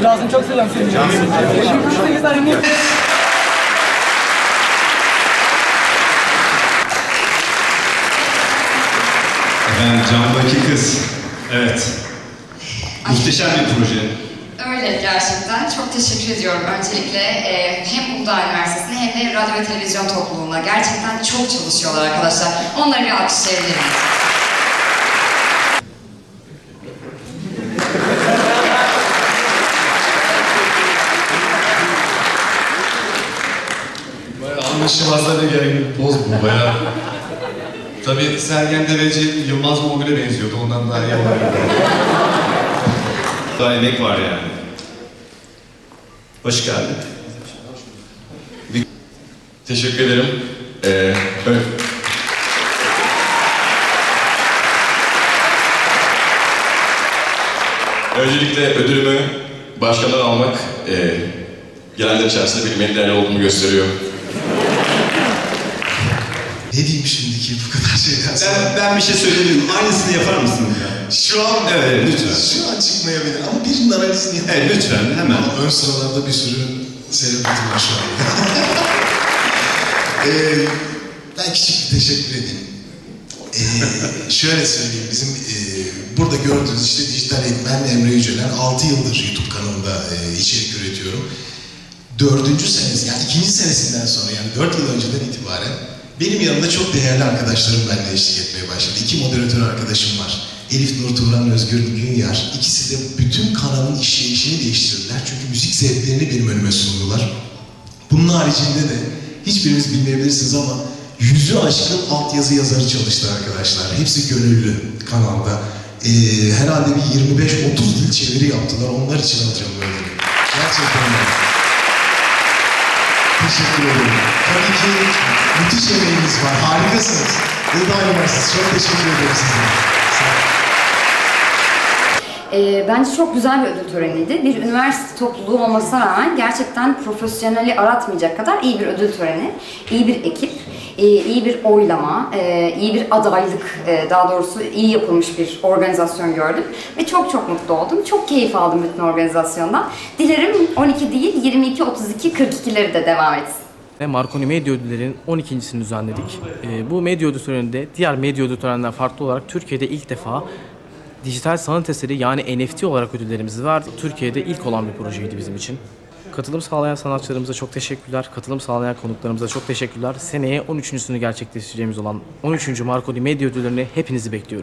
Trabzon çok selam söyleyeceğim. Şimdi bir tane Efendim camdaki kız. Evet. Muhteşem bir proje. Öyle gerçekten. Çok teşekkür ediyorum öncelikle e, hem Uludağ Üniversitesi'ne hem de radyo ve televizyon topluluğuna. Gerçekten çok çalışıyorlar arkadaşlar. Onları bir alkışlayabilir miyiz? Anlaşılmazlara gelen bir poz bu bayağı. Tabii Sergen Deveci Yılmaz Mogül'e benziyordu ondan daha iyi olabilir. Daha emek var yani. Hoş geldin. Teşekkür ederim. Ee, evet. Öncelikle ödülümü başkandan almak e, gelenler içerisinde benim en değerli olduğumu gösteriyor. Ne diyeyim şimdi ki bu kadar şeyden sonra? Ben, ben bir şey söyleyeyim. Aynısını yapar mısın ya? Şu an Evet, lütfen. Şu an çıkmayabilir ama birinin analizini yap. Evet, lütfen hemen. Ön sıralarda bir sürü selebritim var şu an. ee, ben küçük bir teşekkür edeyim. Ee, şöyle söyleyeyim, bizim e, burada gördüğünüz işte dijital eğitmen Emre Yücelen 6 yıldır YouTube kanalında e, içerik üretiyorum. Dördüncü senesi, yani ikinci senesinden sonra yani dört yıl önceden itibaren benim yanımda çok değerli arkadaşlarım benimle eşlik etmeye başladı. İki moderatör arkadaşım var. Elif Nur Turan, Özgür Günyar. İkisi de bütün kanalın işleyişini değiştirdiler. Çünkü müzik zevklerini benim önüme sundular. Bunun haricinde de hiçbiriniz bilmeyebilirsiniz ama yüzü aşkın altyazı yazarı çalıştı arkadaşlar. Hepsi gönüllü kanalda. Ee, herhalde bir 25-30 dil çeviri yaptılar. Onlar için böyle. Gerçekten. Teşekkür ederim. Tabii ki müthiş emeğiniz var. Harikasınız. Uludağ Üniversitesi çok teşekkür ederim size. Sağ olun. E, bence çok güzel bir ödül töreniydi. Bir üniversite topluluğu olmasına rağmen gerçekten profesyoneli aratmayacak kadar iyi bir ödül töreni, iyi bir ekip, iyi bir oylama, e, iyi bir adaylık, e, daha doğrusu iyi yapılmış bir organizasyon gördüm. Ve çok çok mutlu oldum. Çok keyif aldım bütün organizasyondan. Dilerim 12 değil 22, 32, 42'leri de devam etsin. Marconi Medya Ödülleri'nin 12.sini düzenledik. Ee, bu medya ödül töreninde diğer medya ödül törenlerinden farklı olarak Türkiye'de ilk defa dijital sanat eseri yani NFT olarak ödüllerimizi verdik. Türkiye'de ilk olan bir projeydi bizim için. Katılım sağlayan sanatçılarımıza çok teşekkürler. Katılım sağlayan konuklarımıza çok teşekkürler. Seneye 13.sünü gerçekleştireceğimiz olan 13. Marconi Medya Ödülleri'ne hepinizi bekliyoruz.